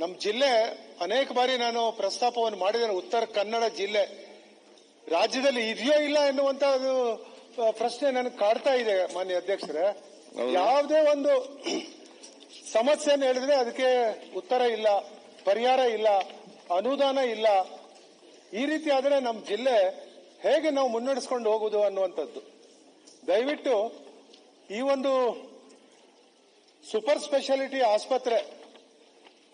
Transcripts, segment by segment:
ನಮ್ಮ ಜಿಲ್ಲೆ ಅನೇಕ ಬಾರಿ ನಾನು ಪ್ರಸ್ತಾಪವನ್ನು ಮಾಡಿದ್ದೇನೆ. ಉತ್ತರ ಕನ್ನಡ ಜಿಲ್ಲೆ. ರಾಜ್ಯದಲ್ಲಿ ಇದೆಯೋ ಇಲ್ಲ ಎನ್ನುವಂತ ಅದು ಪ್ರಶ್ನೆ ನನಗೆ ಕಾಡ್ತಾ ಇದೆ ಮಾನ್ಯ ಅಧ್ಯಕ್ಷರೇ. ಯಾವುದೇ ಒಂದು ಸಮಸ್ಯೆಯನ್ನು ಹೇಳಿದ್ರೆ ಅದಕ್ಕೆ ಉತ್ತರ ಇಲ್ಲ ಪರಿಹಾರ ಇಲ್ಲ ಅನುದಾನ ಇಲ್ಲ. ಈ ರೀತಿ ಆದರೆ ನಮ್ಮ ಜಿಲ್ಲೆ ಹೇಗೆ ನಾವು ಮುನ್ನಡೆಸ್ಕೊಂಡು ಹೋಗುದು ಅನ್ನುವಂಥದ್ದು. ದಯವಿಟ್ಟು ಈ ಒಂದು ಸೂಪರ್ ಸ್ಪೆಷಾಲಿಟಿ ಆಸ್ಪತ್ರೆ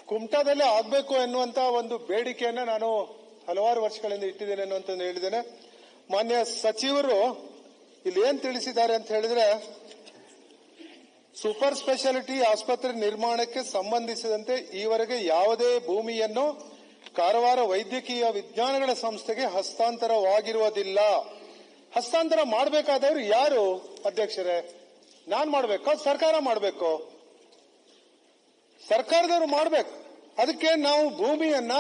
ಕುಮಟಾದಲ್ಲೇ ಆಗಬೇಕು ಎನ್ನುವಂತ ಒಂದು ಬೇಡಿಕೆಯನ್ನ ನಾನು ಹಲವಾರು ವರ್ಷಗಳಿಂದ ಇಟ್ಟಿದ್ದೇನೆ ಅನ್ನುವಂತ ಹೇಳಿದ್ದೇನೆ. ಮಾನ್ಯ ಸಚಿವರು ಇಲ್ಲಿ ಏನ್ ತಿಳಿಸಿದ್ದಾರೆ ಅಂತ ಹೇಳಿದ್ರೆ, ಸೂಪರ್ ಸ್ಪೆಷಾಲಿಟಿ ಆಸ್ಪತ್ರೆ ನಿರ್ಮಾಣಕ್ಕೆ ಸಂಬಂಧಿಸಿದಂತೆ ಈವರೆಗೆ ಯಾವುದೇ ಭೂಮಿಯನ್ನು ಕಾರವಾರ ವೈದ್ಯಕೀಯ ವಿಜ್ಞಾನಗಳ ಸಂಸ್ಥೆಗೆ ಹಸ್ತಾಂತರವಾಗಿರುವುದಿಲ್ಲ. ಹಸ್ತಾಂತರ ಮಾಡಬೇಕಾದವರು ಯಾರು ಅಧ್ಯಕ್ಷರೇ? ನಾನ್ ಮಾಡಬೇಕು. ಸರ್ಕಾರ ಮಾಡಬೇಕು. ಸರ್ಕಾರದವರು ಮಾಡಬೇಕು. ಅದಕ್ಕೆ ನಾವು ಭೂಮಿಯನ್ನ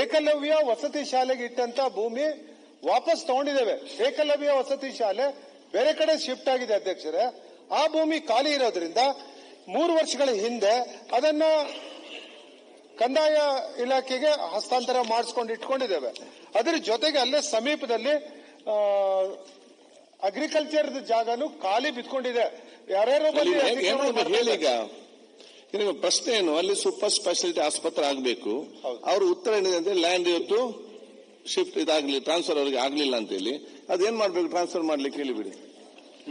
ಏಕಲವ್ಯ ವಸತಿ ಶಾಲೆಗೆ ಇಟ್ಟಂತ ಭೂಮಿ ವಾಪಸ್ ತಗೊಂಡಿದ್ದೇವೆ. ಏಕಲವ್ಯ ವಸತಿ ಶಾಲೆ ಬೇರೆ ಕಡೆ ಶಿಫ್ಟ್ ಆಗಿದೆ ಅಧ್ಯಕ್ಷರೇ. ಆ ಭೂಮಿ ಖಾಲಿ ಇರೋದ್ರಿಂದ ಮೂರು ವರ್ಷಗಳ ಹಿಂದೆ ಅದನ್ನ ಕಂದಾಯ ಇಲಾಖೆಗೆ ಹಸ್ತಾಂತರ ಮಾಡಿಸ್ಕೊಂಡು ಇಟ್ಕೊಂಡಿದ್ದೇವೆ. ಅದರ ಜೊತೆಗೆ ಅಲ್ಲೇ ಸಮೀಪದಲ್ಲಿ ಅಗ್ರಿಕಲ್ಚರ್ ಜಾಗನು ಖಾಲಿ ಬಿತ್ಕೊಂಡಿದೆ. ಯಾರ್ಯಾರೋ ಬಂದು ನಿಮ್ಮ ಪ್ರಶ್ನೆ ಏನು ಅಲ್ಲಿ ಸೂಪರ್ ಸ್ಪೆಷಾಲಿಟಿ ಆಸ್ಪತ್ರೆ ಆಗಬೇಕು. ಅವರು ಉತ್ತರ ಏನಿದೆ ಅಂದ್ರೆ ಲ್ಯಾಂಡ್ ಇವತ್ತು ಶಿಫ್ಟ್ ಇದಾಗ್ಲಿ ಟ್ರಾನ್ಸ್ಫರ್ ಅವರಿಗೆ ಆಗ್ಲಿಲ್ಲ ಅಂತ ಹೇಳಿ ಅದೇನ್ ಮಾಡ್ಬೇಕು ಟ್ರಾನ್ಸ್ಫರ್ ಮಾಡ್ಲಿಕ್ಕೆ ಹೇಳಿಬಿಡಿ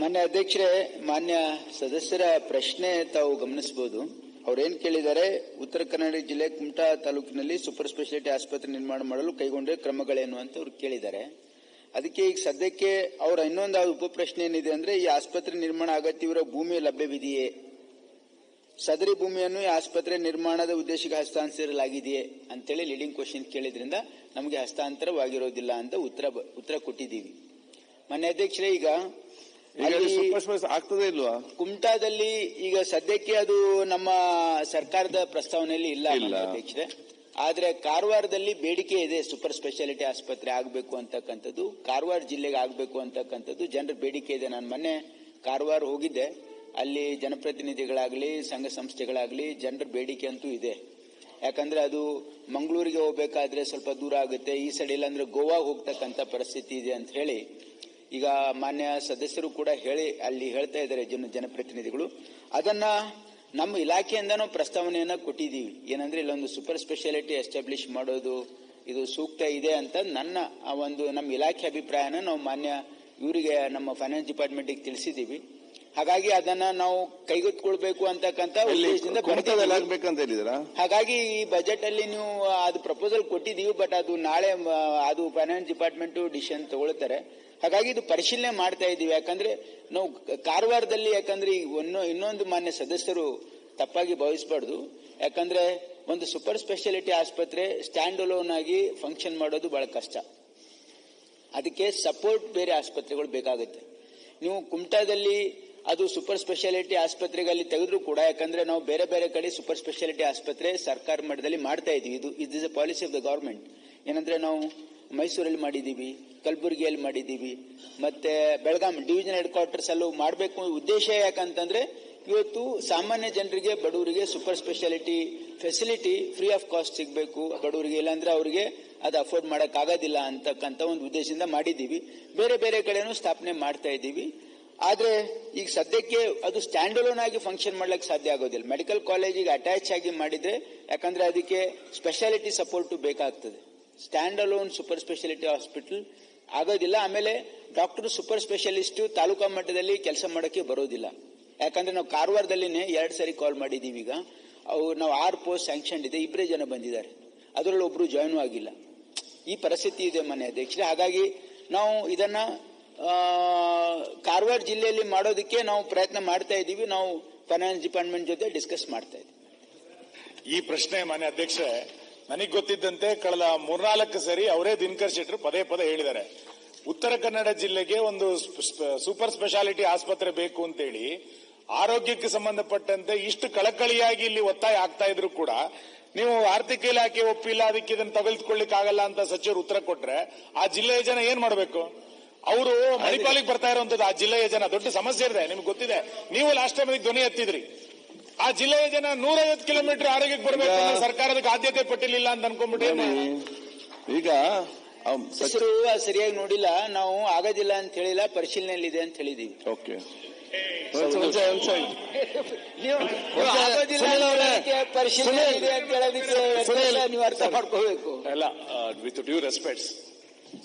ಮಾನ್ಯ ಅಧ್ಯಕ್ಷರೇ ಮಾನ್ಯ ಸದಸ್ಯರ ಪ್ರಶ್ನೆ ತಾವು ಗಮನಿಸಬಹುದು ಅವ್ರೇನ್ ಕೇಳಿದ್ದಾರೆ? ಉತ್ತರ ಕನ್ನಡ ಜಿಲ್ಲೆ ಕುಮಟಾ ತಾಲೂಕಿನಲ್ಲಿ ಸೂಪರ್ ಸ್ಪೆಷಾಲಿಟಿ ಆಸ್ಪತ್ರೆ ನಿರ್ಮಾಣ ಮಾಡಲು ಕೈಗೊಂಡಿರುವ ಕ್ರಮಗಳೇನು ಅಂತ ಅವ್ರು ಕೇಳಿದ್ದಾರೆ. ಅದಕ್ಕೆ ಈಗ ಸದ್ಯಕ್ಕೆ ಅವರ ಇನ್ನೊಂದು ಉಪ ಪ್ರಶ್ನೆ ಏನಿದೆ ಅಂದ್ರೆ ಈ ಆಸ್ಪತ್ರೆ ನಿರ್ಮಾಣ ಅಗತ್ಯವಿರೋ ಭೂಮಿ ಲಭ್ಯವಿದೆಯೇ ಸದರಿ ಭೂಮಿಯನ್ನು ಈ ಆಸ್ಪತ್ರೆ ನಿರ್ಮಾಣದ ಉದ್ದೇಶಕ್ಕೆ ಹಸ್ತಾಂತರಿಸಲಾಗಿದೆಯೇ ಅಂತೇಳಿ ಲೀಡಿಂಗ್ ಕ್ವಶನ್ ಕೇಳಿದ್ರಿಂದ ನಮಗೆ ಹಸ್ತಾಂತರವಾಗಿರೋದಿಲ್ಲ ಅಂತ ಉತ್ತರ ಉತ್ತರ ಕೊಟ್ಟಿದ್ದೀವಿ. ಮನೆ ಅಧ್ಯಕ್ಷರೇ ಈಗ ಆಗ್ತದೇ ಇಲ್ವಾ? ಕುಮಟಾದಲ್ಲಿ ಈಗ ಸದ್ಯಕ್ಕೆ ಅದು ನಮ್ಮ ಸರ್ಕಾರದ ಪ್ರಸ್ತಾವನೆಯಲ್ಲಿ ಇಲ್ಲ ಇಲ್ಲ. ಅಧ್ಯಕ್ಷರೇ. ಆದ್ರೆ ಕಾರವಾರದಲ್ಲಿ ಬೇಡಿಕೆ ಇದೆ ಸೂಪರ್ ಸ್ಪೆಷಾಲಿಟಿ ಆಸ್ಪತ್ರೆ ಆಗಬೇಕು ಅಂತಕ್ಕಂಥದ್ದು ಕಾರವಾರ ಜಿಲ್ಲೆಗೆ ಆಗಬೇಕು ಅಂತಕ್ಕಂಥದ್ದು ಜನರ ಬೇಡಿಕೆ ಇದೆ. ನಾನು ಮೊನ್ನೆ ಕಾರವಾರ ಹೋಗಿದ್ದೆ. ಅಲ್ಲಿ ಜನಪ್ರತಿನಿಧಿಗಳಾಗಲಿ, ಸಂಘ ಸಂಸ್ಥೆಗಳಾಗಲಿ ಜನರ ಬೇಡಿಕೆ ಅಂತೂ ಇದೆ. ಯಾಕಂದ್ರೆ ಅದು ಮಂಗಳೂರಿಗೆ ಹೋಗಬೇಕಾದ್ರೆ ಸ್ವಲ್ಪ ದೂರ ಆಗುತ್ತೆ. ಈ ಸೈಡ್ ಇಲ್ಲಾಂದ್ರೆ ಗೋವಾಗೆ ಹೋಗ್ತಕ್ಕಂಥ ಪರಿಸ್ಥಿತಿ ಇದೆ ಅಂತ ಹೇಳಿ ಈಗ ಮಾನ್ಯ ಸದಸ್ಯರು ಕೂಡ ಹೇಳಿ, ಅಲ್ಲಿ ಹೇಳ್ತಾ ಇದ್ದಾರೆ ಜನ, ಜನಪ್ರತಿನಿಧಿಗಳು. ಅದನ್ನ ನಮ್ಮ ಇಲಾಖೆಯಿಂದನೂ ಪ್ರಸ್ತಾವನೆಯನ್ನು ಕೊಟ್ಟಿದ್ದೀವಿ. ಏನಂದ್ರೆ ಇಲ್ಲೊಂದು ಸೂಪರ್ ಸ್ಪೆಷಾಲಿಟಿ ಎಸ್ಟಾಬ್ಲಿಷ್ ಮಾಡೋದು, ಇದು ಸೂಕ್ತ ಇದೆ ಅಂತ ನನ್ನ ಒಂದು ನಮ್ಮ ಇಲಾಖೆ ಅಭಿಪ್ರಾಯನ ನಾವು ಮಾನ್ಯ ಇವರಿಗೆ ನಮ್ಮ ಫೈನಾನ್ಸ್ ಡಿಪಾರ್ಟ್ಮೆಂಟಿಗೆ ತಿಳಿಸಿದ್ದೀವಿ. ಹಾಗಾಗಿ ಅದನ್ನ ನಾವು ಕೈಗೆತ್ಕೊಳ್ಬೇಕು ಅಂತಕ್ಕಂತ ಉದ್ದೇಶದಿಂದ. ಹಾಗಾಗಿ ಈ ಬಜೆಟ್ ಅಲ್ಲಿ ನೀವು ಅದು ಪ್ರಪೋಸಲ್ ಕೊಟ್ಟಿದ್ದೀವಿ ಬಟ್ ಅದು ನಾಳೆ ಅದು ಫೈನಾನ್ಸ್ ಡಿಪಾರ್ಟ್ಮೆಂಟ್ ಡಿಸಿಷನ್ ತಗೊಳ್ತಾರೆ. ಹಾಗಾಗಿ ಇದು ಪರಿಶೀಲನೆ ಮಾಡ್ತಾ ಇದ್ದೀವಿ. ಯಾಕಂದ್ರೆ ನಾವು ಕಾರವಾರದಲ್ಲಿ ಯಾಕಂದ್ರೆ ಇನ್ನೊಂದು ಮಾನ್ಯ ಸದಸ್ಯರು ತಪ್ಪಾಗಿ ಭಾವಿಸಬಾರ್ದು. ಯಾಕಂದ್ರೆ ಒಂದು ಸೂಪರ್ ಸ್ಪೆಷಾಲಿಟಿ ಆಸ್ಪತ್ರೆ ಸ್ಟ್ಯಾಂಡ್ ಅಲೋನ್ ಆಗಿ ಫಂಕ್ಷನ್ ಮಾಡೋದು ಬಹಳ ಕಷ್ಟ. ಅದಕ್ಕೆ ಸಪೋರ್ಟ್ ಬೇರೆ ಆಸ್ಪತ್ರೆಗಳು ಬೇಕಾಗುತ್ತೆ. ನೀವು ಕುಮಟಾದಲ್ಲಿ ಅದು ಸೂಪರ್ ಸ್ಪೆಷಾಲಿಟಿ ಆಸ್ಪತ್ರೆಗಳಲ್ಲಿ ತೆಗೆದ್ರು ಕೂಡ, ಯಾಕಂದ್ರೆ ನಾವು ಬೇರೆ ಬೇರೆ ಕಡೆ ಸೂಪರ್ ಸ್ಪೆಷಾಲಿಟಿ ಆಸ್ಪತ್ರೆ ಸರ್ಕಾರ ಮಟ್ಟದಲ್ಲಿ ಮಾಡ್ತಾ ಇದೀವಿ ಇದು is is a policy of the government ಏನಂದ್ರೆ ನಾವು ಮೈಸೂರಲ್ಲಿ ಮಾಡಿದ್ದೀವಿ, ಕಲಬುರಗಿಯಲ್ಲಿ ಮಾಡಿದ್ದೀವಿ, ಮತ್ತೆ ಬೆಳಗಾಂ ಡಿವಿಷನ್ ಹೆಡ್ ಕ್ವಾರ್ಟರ್ಸ್ ಅಲ್ಲೂ ಮಾಡಬೇಕು ಉದ್ದೇಶ ಯಾಕಂತಂದ್ರೆ, ಇವತ್ತು ಸಾಮಾನ್ಯ ಜನರಿಗೆ, ಬಡವರಿಗೆ super speciality facility free of cost ಸಿಗಬೇಕು. ಬಡವರಿಗೆ, ಇಲ್ಲಾಂದ್ರೆ ಅವರಿಗೆ ಅದು ಅಫೋರ್ಡ್ ಮಾಡಕ್ ಆಗೋದಿಲ್ಲ ಅಂತಕ್ಕಂಥ ಒಂದು ಉದ್ದೇಶದಿಂದ ಮಾಡಿದ್ದೀವಿ. ಬೇರೆ ಬೇರೆ ಕಡೆನೂ ಸ್ಥಾಪನೆ ಮಾಡ್ತಾ ಇದ್ದೀವಿ. ಆದ್ರೆ ಈಗ ಸದ್ಯಕ್ಕೆ ಅದು ಸ್ಟ್ಯಾಂಡ್ ಅಲೋನ್ ಆಗಿ ಫಂಕ್ಷನ್ ಮಾಡ್ಲಿಕ್ಕೆ ಸಾಧ್ಯ ಆಗೋದಿಲ್ಲ. ಮೆಡಿಕಲ್ ಕಾಲೇಜಿಗೆ ಅಟ್ಯಾಚ್ ಆಗಿ ಮಾಡಿದ್ರೆ, ಯಾಕಂದ್ರೆ ಅದಕ್ಕೆ ಸ್ಪೆಷಾಲಿಟಿ ಸಪೋರ್ಟ್ ಬೇಕಾಗ್ತದೆ. Stand alone super speciality hospital ಆಗೋದಿಲ್ಲ. ಆಮೇಲೆ ಡಾಕ್ಟರ್ ಸೂಪರ್ ಸ್ಪೆಷಲಿಸ್ಟ್ ತಾಲೂಕಾ ಮಟ್ಟದಲ್ಲಿ ಕೆಲಸ ಮಾಡೋಕೆ ಬರೋದಿಲ್ಲ. ಯಾಕಂದ್ರೆ ನಾವು ಕಾರವಾರದಲ್ಲಿನೇ ಎರಡು ಸಾರಿ ಕಾಲ್ ಮಾಡಿದೀವಿ ಈಗ. ಅವು ನಾವು ಆರ್ ಪೋಸ್ಟ್ ಸ್ಯಾಂಕ್ಷನ್ ಇದೆ. ಇಬ್ಬರೇ ಜನ ಬಂದಿದ್ದಾರೆ. ಅದರಲ್ಲಿ ಒಬ್ರು ಜಾಯ್ನು ಆಗಿಲ್ಲ. ಈ ಪರಿಸ್ಥಿತಿ ಇದೆ ಮನೆ ಅಧ್ಯಕ್ಷರೇ. ಹಾಗಾಗಿ ನಾವು ಇದನ್ನ ಕಾರವಾರ ಜಿಲ್ಲೆಯಲ್ಲಿ ಮಾಡೋದಕ್ಕೆ ನಾವು ಪ್ರಯತ್ನ ಮಾಡ್ತಾ ಇದ್ದೀವಿ. ನಾವು ಫೈನಾನ್ಸ್ ಡಿಪಾರ್ಟ್ಮೆಂಟ್ ಜೊತೆ ಡಿಸ್ಕಸ್ ಮಾಡ್ತಾ ಇದ್ದೀವಿ. ಈ ಪ್ರಶ್ನೆ ಮಾನ್ಯ ಅಧ್ಯಕ್ಷೆ ನನಗೆ ಗೊತ್ತಿದ್ದಂತೆ ಕಳೆದ ಮೂರ್ನಾಲ್ಕು ಸರಿ ಅವರೇ ದಿನಕರ್ ಶೆಟ್ಟರು ಪದೇ ಪದೇ ಹೇಳಿದ್ದಾರೆ. ಉತ್ತರ ಕನ್ನಡ ಜಿಲ್ಲೆಗೆ ಒಂದು ಸ್ಪ- ಸ್ಪ- ಸೂಪರ್ ಸ್ಪೆಷಾಲಿಟಿ ಆಸ್ಪತ್ರೆ ಬೇಕು ಅಂತೇಳಿ, ಆರೋಗ್ಯಕ್ಕೆ ಸಂಬಂಧಪಟ್ಟಂತೆ ಇಷ್ಟು ಕಳಕಳಿಯಾಗಿ ಇಲ್ಲಿ ಒತ್ತಾಯ ಆಗ್ತಾ ಇದ್ರು ಕೂಡ ನೀವು ಆರ್ಥಿಕ ಇಲಾಖೆ ಒಪ್ಪಿಲ್ಲ, ಅದಕ್ಕೆ ಇದನ್ನು ತೆಗೆದುಕೊಳ್ಳಿಕ್ ಆಗಲ್ಲ ಅಂತ ಸಚಿವರು ಉತ್ತರ ಕೊಟ್ರೆ, ಆ ಜಿಲ್ಲೆಯ ಜನ ಏನ್ ಮಾಡಬೇಕು? ಅವರು ಮಣಿಪಾಲಿಗೆ ಬರ್ತಾ ಇರುವಂತದ್ದು ಆ ಜಿಲ್ಲೆಯ ಜನ ದೊಡ್ಡ ಸಮಸ್ಯೆ ಇದೆ ನಿಮ್ಗೆ ಗೊತ್ತಿದೆ. ನೀವು ಲಾಸ್ಟ್ ಟೈಮ್ ಧ್ವನಿ ಎತ್ತಿದ್ರಿ. ಆ ಜಿಲ್ಲೆಯ ಜನ ನೂರೈವತ್ತು ಕಿಲೋಮೀಟರ್ ಆರೋಗ್ಯಕ್ಕೆ ಬರಬೇಕು ಸರ್ಕಾರದ ಸರ್ಕಾರದಕ್ಕೆ ಆದ್ಯತೆ ಪಟ್ಟಿಲ್ಲ ಅಂತ ಅನ್ಕೊಂಡ್ಬಿಟ್ಟೆ ಈಗ ಹೆಸರು ಸರಿಯಾಗಿ ನೋಡಿಲ್ಲ. ನಾವು ಆಗೋದಿಲ್ಲ ಅಂತ ಹೇಳಿಲ್ಲ ಪರಿಶೀಲನೆಯಲ್ಲಿದೆ ಅಂತ ಹೇಳಿದೀವಿ. ಓಕೆ. ಪರಿಶೀಲನೆ ಇದೆ ಅಂತ ಹೇಳೋದಕ್ಕೆ ನೀವು ಅರ್ಥ ಮಾಡ್ಕೋಬೇಕು. ಎಲ್ಲ ವಿತ್ ಡ್ಯೂ ರೆಸ್ಪೆಕ್ಟ್ಸ್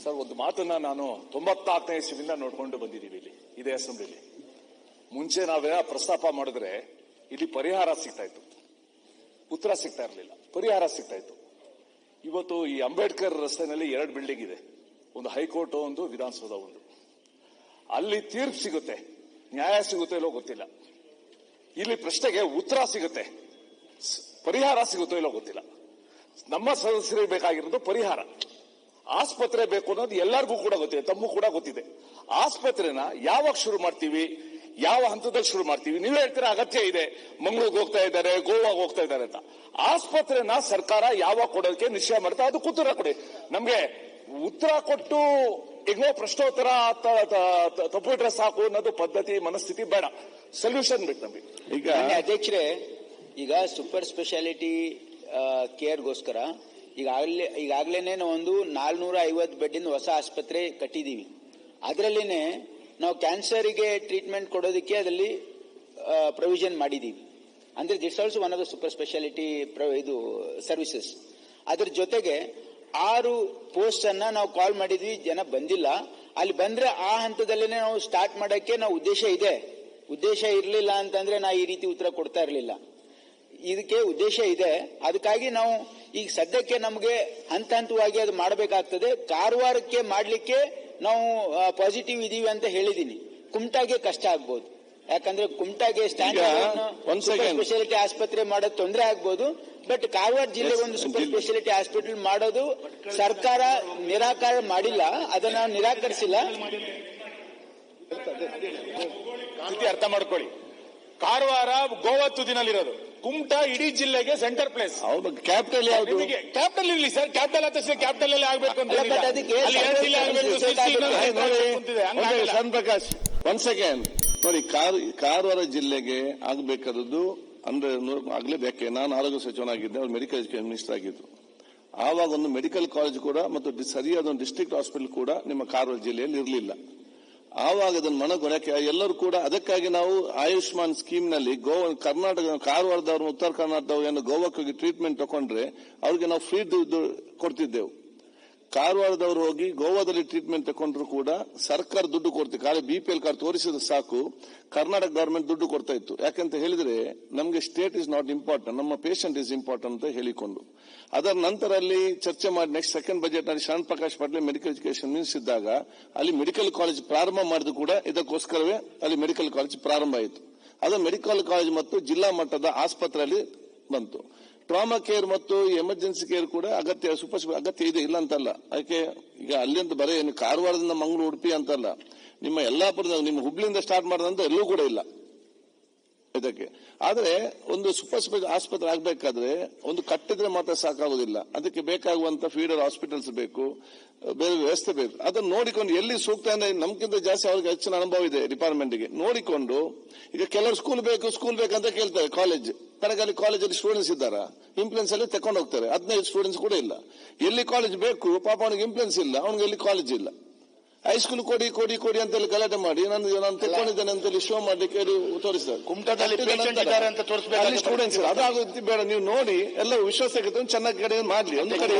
ಸರ್, ಒಂದು ಮಾತನ್ನ ನಾನು ತೊಂಬತ್ತಾರನೇ ಇಸ್ವಿಯಿಂದ ನೋಡ್ಕೊಂಡು ಬಂದಿದ್ದೀವಿ ಇಲ್ಲಿ, ಇದೇ ಅಸೆಂಬ್ಲಿಲಿ. ಮುಂಚೆ ನಾವೇ ಪ್ರಸ್ತಾಪ ಮಾಡಿದ್ರೆ ಇಲ್ಲಿ ಪರಿಹಾರ ಸಿಗ್ತಾ ಇತ್ತು. ಉತ್ತರ ಸಿಗ್ತಾ ಇರಲಿಲ್ಲ, ಪರಿಹಾರ ಸಿಗ್ತಾ ಇತ್ತು. ಇವತ್ತು ಈ ಅಂಬೇಡ್ಕರ್ ರಸ್ತೆನಲ್ಲಿ ಎರಡು ಬಿಲ್ಡಿಂಗ್ ಇದೆ, ಒಂದು ಹೈಕೋರ್ಟ್, ಒಂದು ವಿಧಾನಸೌಧ ಒಂದು. ಅಲ್ಲಿ ತೀರ್ಪು ಸಿಗುತ್ತೆ, ನ್ಯಾಯ ಸಿಗುತ್ತೆ ಇಲ್ಲೋ ಗೊತ್ತಿಲ್ಲ. ಇಲ್ಲಿ ಪ್ರಶ್ನೆಗೆ ಉತ್ತರ ಸಿಗುತ್ತೆ ಪರಿಹಾರ ಸಿಗುತ್ತೋ ಇಲ್ಲೋ ಗೊತ್ತಿಲ್ಲ. ನಮ್ಮ ಸದಸ್ಯರಿಗೆ ಬೇಕಾಗಿರೋದು ಪರಿಹಾರ. ಆಸ್ಪತ್ರೆ ಬೇಕು ಅನ್ನೋದು ಎಲ್ಲರಿಗೂ ಕೂಡ ಗೊತ್ತಿದೆ ತಮ್ಮೂ ಕೂಡ ಗೊತ್ತಿದೆ. ಆಸ್ಪತ್ರೆನ ಯಾವಾಗ ಶುರು ಮಾಡ್ತೀವಿ? ಯಾವ ಹಂತದಲ್ಲಿ ಶುರು ಮಾಡ್ತೀವಿ? ನೀವು ಹೇಳ್ತೀರ ಅಗತ್ಯ ಇದೆ. ಮಂಗಳೂರಿಗೆ ಹೋಗ್ತಾ ಇದ್ದಾರೆ ಗೋವಾಗ ಹೋಗ್ತಾ ಇದ್ದಾರೆ ಅಂತ. ಆಸ್ಪತ್ರೆನ ಸರ್ಕಾರ ಯಾವಾಗ ಕೊಡೋದಕ್ಕೆ ನಿಶ್ಚಯ ಮಾಡ್ತಾ ಅದಕ್ಕೆ ಉತ್ತರ ಕೊಡಿ. ನಮ್ಗೆ ಉತ್ತರ ಕೊಟ್ಟು ಹೆಂಗೋ ಪ್ರಶ್ನೋತ್ತರ ತಪ್ಪು ಇಟ್ರೆ ತ- ತಪ್ಪಿಟ್ರೆ ಸಾಕು ಅನ್ನೋದು ಪದ್ಧತಿ ಮನಸ್ಥಿತಿ ಬೇಡ. ಸೊಲ್ಯೂಷನ್ ಬೇಕು ನಮಗೆ. ಈಗ ಅಧ್ಯಕ್ಷರೇ ಈಗ ಸೂಪರ್ ಸ್ಪೆಷಾಲಿಟಿ ಕೇರ್ಗೋಸ್ಕರ ಈಗಾಗಲೇ ಈಗಾಗಲೇ ಒಂದು ನಾಲ್ನೂರ ಐವತ್ತು ಬೆಡ್ಡಿಂದ ಹೊಸ ಆಸ್ಪತ್ರೆ ಕಟ್ಟಿದ್ದೀವಿ. ಅದರಲ್ಲಿನೇ ನಾವು ಕ್ಯಾನ್ಸರಿಗೆ ಟ್ರೀಟ್ಮೆಂಟ್ ಕೊಡೋದಕ್ಕೆ ಅದರಲ್ಲಿ ಪ್ರೊವಿಷನ್ ಮಾಡಿದ್ದೀವಿ. ಅಂದರೆ that's also one of the super speciality ಇದು ಸರ್ವಿಸಸ್. ಅದ್ರ ಜೊತೆಗೆ ಆರು ಪೋಸ್ಟ್ ಅನ್ನ ನಾವು ಕಾಲ್ ಮಾಡಿದ್ವಿ, ಜನ ಬಂದಿಲ್ಲ. ಅಲ್ಲಿ ಬಂದ್ರೆ ಆ ಹಂತದಲ್ಲೇ ನಾವು ಸ್ಟಾರ್ಟ್ ಮಾಡೋಕ್ಕೆ ನಾವು ಉದ್ದೇಶ ಇದೆ. ಉದ್ದೇಶ ಇರಲಿಲ್ಲ ಅಂತಂದ್ರೆ ನಾ ಈ ರೀತಿ ಉತ್ತರ ಕೊಡ್ತಾ ಇರಲಿಲ್ಲ. ಇದಕ್ಕೆ ಉದ್ದೇಶ ಇದೆ. ಅದಕ್ಕಾಗಿ ನಾವು ಈಗ ಸದ್ಯಕ್ಕೆ ನಮಗೆ ಹಂತ ಹಂತವಾಗಿ ಅದು ಮಾಡಬೇಕಾಗ್ತದೆ. ಕಾರವಾರಕ್ಕೆ ಮಾಡಲಿಕ್ಕೆ ನಾವು ಪಾಸಿಟಿವ್ ಇದೀವಿ ಅಂತ ಹೇಳಿದೀನಿ. ಕುಮಟಾಗೆ ಕಷ್ಟ ಆಗ್ಬೋದು. ಯಾಕಂದ್ರೆ ಕುಮಟಾಗೆ. ಸ್ಪೆಷಾಲಿಟಿ ಆಸ್ಪತ್ರೆ ಮಾಡೋದು ತೊಂದರೆ ಆಗ್ಬೋದು. ಬಟ್ ಕಾರವಾರ ಜಿಲ್ಲೆಗೆ ಒಂದು ಸೂಪರ್ ಸ್ಪೆಷಾಲಿಟಿ ಹಾಸ್ಪಿಟಲ್ ಮಾಡೋದು ಸರ್ಕಾರ ನಿರಾಕಾರ ಮಾಡಿಲ್ಲ. ಅದನ್ನ ನಿರಾಕರಿಸಿಲ್ಲ. ಅರ್ಥ ಮಾಡ್ಕೊಳ್ಳಿ. ಕಾರವಾರ ಗೋವಾ ತುದಿನಲ್ಲಿರೋದು. ಕುಮಟಾ ಇಡೀ ಜಿಲ್ಲೆಗೆ ಸೆಂಟರ್ ಪ್ಲೇಸ್ ಹೌದು ಕ್ಯಾಪಿಟಲ್ ಯಾವುದು? ಕ್ಯಾಪಿಟಲ್ ಇರಲಿ ಸರ್ ಕ್ಯಾಪಿಟಲ್ ಆದ ಕ್ಯಾಪಿಟಲ್ ಅಲ್ಲಿ ಆಗ್ಬೇಕು ಅಂತ ಪ್ರಕಾಶ್ ಒಂದ್ ಸೆಕೆಂಡ್ ನೋಡಿ ಕಾರವಾರ ಜಿಲ್ಲೆಗೆ ಆಗ್ಬೇಕಾದದ್ದು ಅಂದ್ರೆ ಆಗ್ಲೇ ಆಗ್ಲೇಬೇಕೆ. ನಾನು ಆರೋಗ್ಯ ಸಚಿವನಾಗಿದ್ದೆ ಅವ್ರು ಮೆಡಿಕಲ್ ಎಜುಕೇಶನ್ ಮಿನಿಸ್ಟರ್ ಆಗಿದ್ರು. ಆವಾಗ ಒಂದು ಮೆಡಿಕಲ್ ಕಾಲೇಜ್ ಕೂಡ ಮತ್ತು ಸರಿಯಾದ ಒಂದು ಡಿಸ್ಟ್ರಿಕ್ಟ್ ಹಾಸ್ಪಿಟಲ್ ಕೂಡ ನಿಮ್ಮ ಕಾರವಾರ ಜಿಲ್ಲೆಯಲ್ಲಿ ಇರಲಿಲ್ಲ. ಆವಾಗ ಅದನ್ನು ಮನಗೊಳಕ್ಕೆ ಎಲ್ಲರೂ ಕೂಡ ಅದಕ್ಕಾಗಿ ನಾವು ಆಯುಷ್ಮಾನ್ ಸ್ಕೀಮ್ನಲ್ಲಿ ಗೋವಾ ಕರ್ನಾಟಕ, ಕಾರವಾರದವರು, ಉತ್ತರ ಕರ್ನಾಟಕದವ್ರು ಏನು ಗೋವಾಕ್ಕೆ ಟ್ರೀಟ್ಮೆಂಟ್ ತಗೊಂಡ್ರೆ ಅವ್ರಿಗೆ ನಾವು ಫ್ರೀ ಕೊಡ್ತಿದ್ದೆವು. ಕಾರವಾರದವರು ಹೋಗಿ ಗೋವಾದಲ್ಲಿ ಟ್ರೀಟ್ಮೆಂಟ್ ತಗೊಂಡ್ರು ಕೂಡ ಸರ್ಕಾರ ದುಡ್ಡು ಕೊಡ್ತೀವಿ ಖಾಲಿ ಬಿ ಪಿ ಎಲ್ ಕಾರ್ಡ್ ತೋರಿಸಿದ್ರೆ ಸಾಕು, ಕರ್ನಾಟಕ ಗವರ್ಮೆಂಟ್ ದುಡ್ಡು ಕೊಡ್ತಾ ಇತ್ತು. ಯಾಕಂತ ಹೇಳಿದ್ರೆ ನಮಗೆ ಸ್ಟೇಟ್ ಇಸ್ ನಾಟ್ ಇಂಪಾರ್ಟೆಂಟ್ ನಮ್ಮ ಪೇಷಂಟ್ ಇಸ್ ಇಂಪಾರ್ಟೆಂಟ್ ಅಂತ ಹೇಳಿಕೊಂಡು. ಅದರ ನಂತರ ಅಲ್ಲಿ ಚರ್ಚೆ ಮಾಡಿ ನೆಕ್ಸ್ಟ್ ಸೆಕೆಂಡ್ ಬಜೆಟ್ನಲ್ಲಿ Sharan Prakash Patil medical education minister ಇದ್ದಾಗ ಅಲ್ಲಿ ಮೆಡಿಕಲ್ ಕಾಲೇಜ್ ಪ್ರಾರಂಭ ಮಾಡಿದ್ರು ಕೂಡ ಇದಕ್ಕೋಸ್ಕರವೇ ಅಲ್ಲಿ ಮೆಡಿಕಲ್ ಕಾಲೇಜ್ ಪ್ರಾರಂಭ ಆಯಿತು. ಅದು ಮೆಡಿಕಲ್ ಕಾಲೇಜ್ ಮತ್ತು ಜಿಲ್ಲಾ ಮಟ್ಟದ ಆಸ್ಪತ್ರೆಯಲ್ಲಿ ಬಂತು. ಟ್ರಾಮಾ ಕೇರ್ ಮತ್ತು ಎಮರ್ಜೆನ್ಸಿ ಕೇರ್ ಕೂಡ ಅಗತ್ಯ ಸೂಪರ್ ಸ್ಪೆ- ಅಗತ್ಯ ಇದೆ, ಇಲ್ಲ ಅಂತಲ್ಲ. ಅದಕ್ಕೆ ಈಗ ಅಲ್ಲಿಂದ ಬರೀ ಏನು ಕಾರವಾರದಿಂದ ಮಂಗಳೂರು ಉಡುಪಿ ಅಂತಲ್ಲ, ನಿಮ್ಮ ಎಲ್ಲಾಪುರದ ನಿಮ್ಮ ಹುಬ್ಳಿಯಿಂದ ಸ್ಟಾರ್ಟ್ ಮಾಡೋದಂತ ಎಲ್ಲೂ ಕೂಡ ಇಲ್ಲ. ಇದಕ್ಕೆ. ಆದರೆ ಒಂದು ಸೂಪರ್ ಸ್ಪೆಷಲ್ ಆಸ್ಪತ್ರೆ ಆಗ್ಬೇಕಾದ್ರೆ ಒಂದು ಕಟ್ಟಿದ್ರೆ ಮಾತ್ರ ಸಾಕಾಗೋದಿಲ್ಲ. ಅದಕ್ಕೆ ಬೇಕಾಗುವಂತ ಫೀಡರ್ ಹಾಸ್ಪಿಟಲ್ಸ್ ಬೇಕು, ಬೇರೆ ವ್ಯವಸ್ಥೆ ಬೇಕು. ಅದನ್ನು ನೋಡಿಕೊಂಡು ಎಲ್ಲಿ ಸೂಕ್ತ ಅಂದ್ರೆ ನಮ್ಗಿಂತ ಜಾಸ್ತಿ ಅವ್ರಿಗೆ ಹೆಚ್ಚಿನ ಅನುಭವ ಇದೆ ಡಿಪಾರ್ಟ್ಮೆಂಟ್ಗೆ ನೋಡಿಕೊಂಡು, ಈಗ ಕೆಲವರು ಸ್ಕೂಲ್ ಬೇಕು ಸ್ಕೂಲ್ ಬೇಕಂತ ಕೇಳ್ತಾರೆ ಕಾಲೇಜ್ ಅಲ್ಲಿ ಕಾಲೇಜಲ್ಲಿ ಸ್ಟೂಡೆಂಟ್ಸ್ ಇದ್ದಾರಾ? ಇಂಪ್ಲೆನ್ಸ್ ಅಲ್ಲಿ ತಕೊಂಡು ಹೋಗ್ತಾರೆ. ಹದಿನೈದು ಸ್ಟೂಡೆಂಟ್ಸ್ ಕೂಡ ಇಲ್ಲ. ಎಲ್ಲಿ ಕಾಲೇಜ್ ಬೇಕು, ಪಾಪ ಅವನಿಗೆ ಇಂಪ್ಲೆನ್ಸ್ ಇಲ್ಲ. ಅವನಿಗೆ ಎಲ್ಲಿ ಕಾಲೇಜ್ ಇಲ್ಲ. ಹೈಸ್ಕೂಲ್ ಕೊಡಿ ಕೊಡಿ ಕೊಡಿ ಅಂತೇಳಿ ಗಲಾಟೆ ಮಾಡಿ. ನಾನು ನಾನು ತೆಕ್ಕೊಂಡಿದ್ದೇನೆ ಅಂತೇಳಿ ಶೋ ಮಾಡ್ಲಿಕ್ಕೆ ಹೇಳಿ ತೋರಿಸಿದ್ದಾರೆ ಕುಮಟಾದಲ್ಲಿ ಅಂತ. ಅಲ್ಲಿ ಸ್ಟೂಡೆಂಟ್ಸ್ ಅದಾಗುತ್ತೆ ಬೇಡ. ನೀವು ನೋಡಿ ಎಲ್ಲ ವಿಶ್ವಾಸ ಚೆನ್ನಾಗಿ ಕಡೆ ಮಾಡ್ಲಿ ಒಂದು ಕಡೆ